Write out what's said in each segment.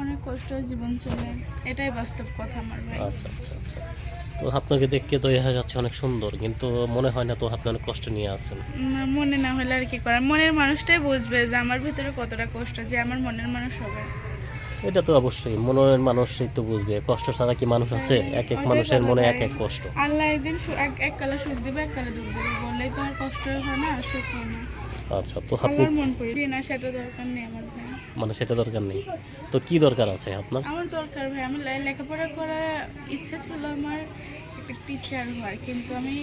অনেক কষ্ট জীবন চলে। এটাই বাস্তব কথা আমার ভাই। আচ্ছা আচ্ছা আচ্ছা। তো আপনাকে দেখতে তো দেখা যাচ্ছে অনেক সুন্দর কিন্তু মনে হয় না তো আপনি অনেক কষ্ট নিয়ে আছেন। না, মনে না হলে আর কি করার। মনের মানুষটাই বুঝবে যে আমার ভিতরে কতটা কষ্ট যে আমার মনের মানুষ হবে। এটা তো অবশ্যই মনের মানুষই তো বুঝবে কষ্ট ছাড়া কি মানুষ আছে? এক এক মানুষের মনে এক এক কষ্ট। আল্লাহ একদিন এক এক কালে সুখ দিবে এক কালে দুঃখ দেবে বললেই তো আর কষ্ট হয় না সুখ হয় না। আচ্ছা তো আপনি মন না সেটা দরকার নেই আমার ভাই। মানে সেটা দরকার নেই। তো কি দরকার আছে আপনার? আমার দরকার ভাই আমার লেখাপড়া করার ইচ্ছা ছিল আমার একটা টিচার হওয়ার কিন্তু আমি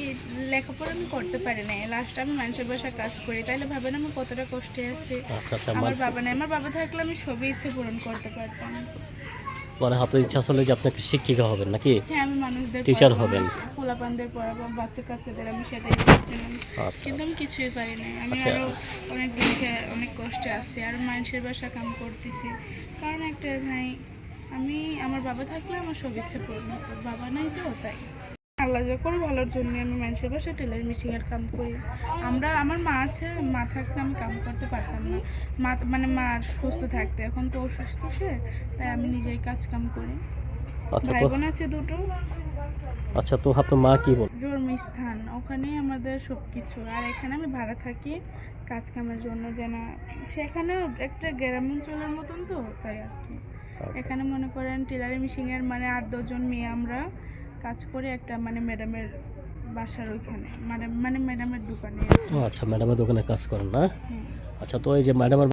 লেখাপড়া আমি করতে পারি না লাস্টে আমি মানুষের বাসায় কাজ করি তাইলে ভাবেন আমি কতটা কষ্টে আছি। আচ্ছা আচ্ছা আমার মানে- বাবা নেই আমার বাবা থাকলে আমি সবই ইচ্ছে পূরণ করতে পারতাম। মানে আপনার ইচ্ছা আসলে যে আপনাকে শিক্ষিকা হবেন নাকি? হ্যাঁ আমি মানুষদের পড়াবো, হবেন। পোলাপানদের পড়াবো বাচ্চা কাচ্চাদের আমি সেটাই আচ্ছা কিন্তু আমি কিছুই পারি না আমি। আরও অনেক দুঃখে অনেক কষ্টে আছি আর মানুষের বাসা কাম করতেছি। কারণ একটা ভাই আমি আমার বাবা থাকলে আমার সব ইচ্ছে পূরণ হতো বাবা নাই তো তাই। আল্লাহ যখন ভালোর জন্য আমি মানুষের বাসায় টেলার মেশিং এর কাম করি। আমরা আমার মা আছে মা থাকতে আমি কাম করতে পারতাম না। মা মানে মা সুস্থ থাকতে এখন তো অসুস্থ সে তাই আমি নিজেই কাজ কাম করি। আচ্ছা ভাই বোন আছে দুটো। আচ্ছা তো আপনার মা কি বল? জন্মস্থান ওখানেই আমাদের সব কিছু আর এখানে আমি ভাড়া থাকি কাজ কামের জন্য যেন সেখানে একটা গ্রাম অঞ্চলের মতন তো তাই আর কি। এখানে মনে করেন টেলারি মেশিনের মানে আট দশজন মেয়ে আমরা। কাজ করে একটা মানে ম্যাডামের বাসার ওইখানে মানে মানে ম্যাডামের দোকানে। ও আচ্ছা ম্যাডামের দোকানে কাজ করেন না? আচ্ছা তো এই যে ম্যাডামের